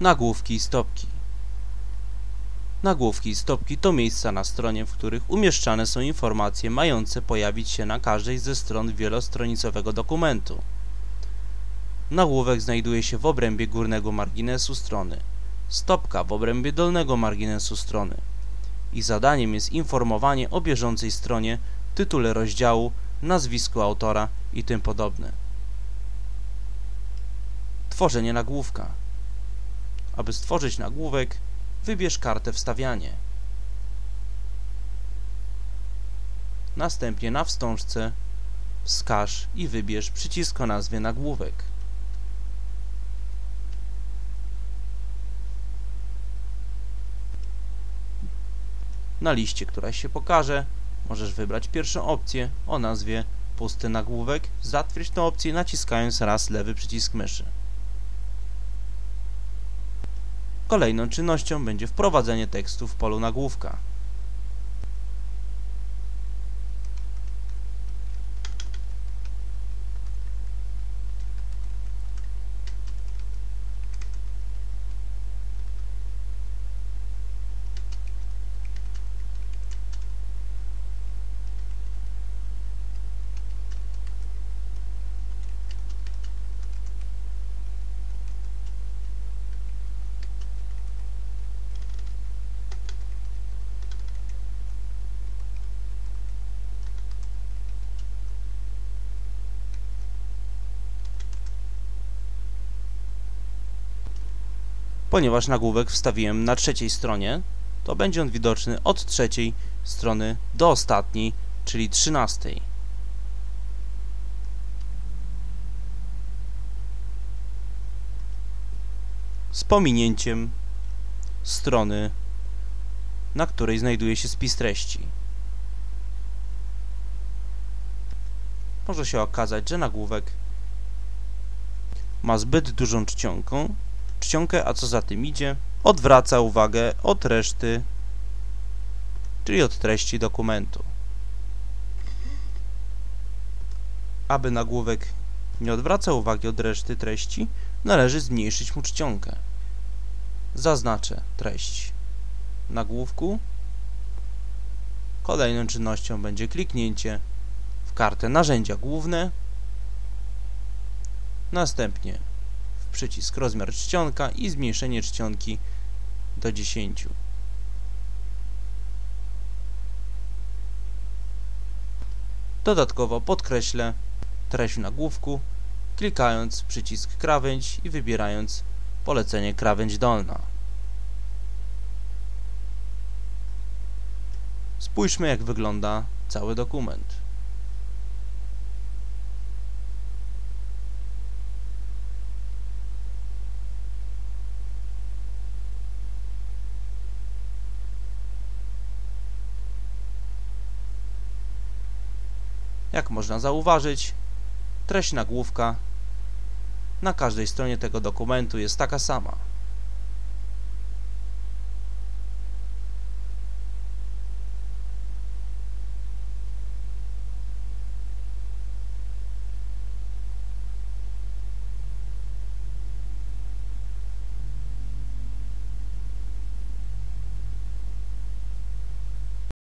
Nagłówki i stopki. Nagłówki i stopki to miejsca na stronie, w których umieszczane są informacje mające pojawić się na każdej ze stron wielostronicowego dokumentu. Nagłówek znajduje się w obrębie górnego marginesu strony, stopka w obrębie dolnego marginesu strony. Ich zadaniem jest informowanie o bieżącej stronie, tytule rozdziału, nazwisku autora i tym podobne. Tworzenie nagłówka. Aby stworzyć nagłówek, wybierz kartę Wstawianie. Następnie na wstążce wskaż i wybierz przycisk o nazwie Nagłówek. Na liście, która się pokaże, możesz wybrać pierwszą opcję o nazwie Pusty nagłówek. Zatwierdź tę opcję naciskając raz lewy przycisk myszy. Kolejną czynnością będzie wprowadzenie tekstu w polu nagłówka. Ponieważ nagłówek wstawiłem na trzeciej stronie, to będzie on widoczny od trzeciej strony do ostatniej, czyli trzynastej. Z pominięciem strony, na której znajduje się spis treści. Może się okazać, że nagłówek ma zbyt dużą czcionkę czcionkę, a co za tym idzie, odwraca uwagę od reszty, czyli od treści dokumentu. Aby nagłówek nie odwracał uwagi od reszty treści, należy zmniejszyć mu czcionkę. Zaznaczę treść nagłówku. Kolejną czynnością będzie kliknięcie w kartę narzędzia główne, następnie przycisk rozmiar czcionka i zmniejszenie czcionki do 10. Dodatkowo podkreślę treść w nagłówku, klikając przycisk krawędź i wybierając polecenie krawędź dolna. Spójrzmy jak wygląda cały dokument. Jak można zauważyć, treść nagłówka na każdej stronie tego dokumentu jest taka sama.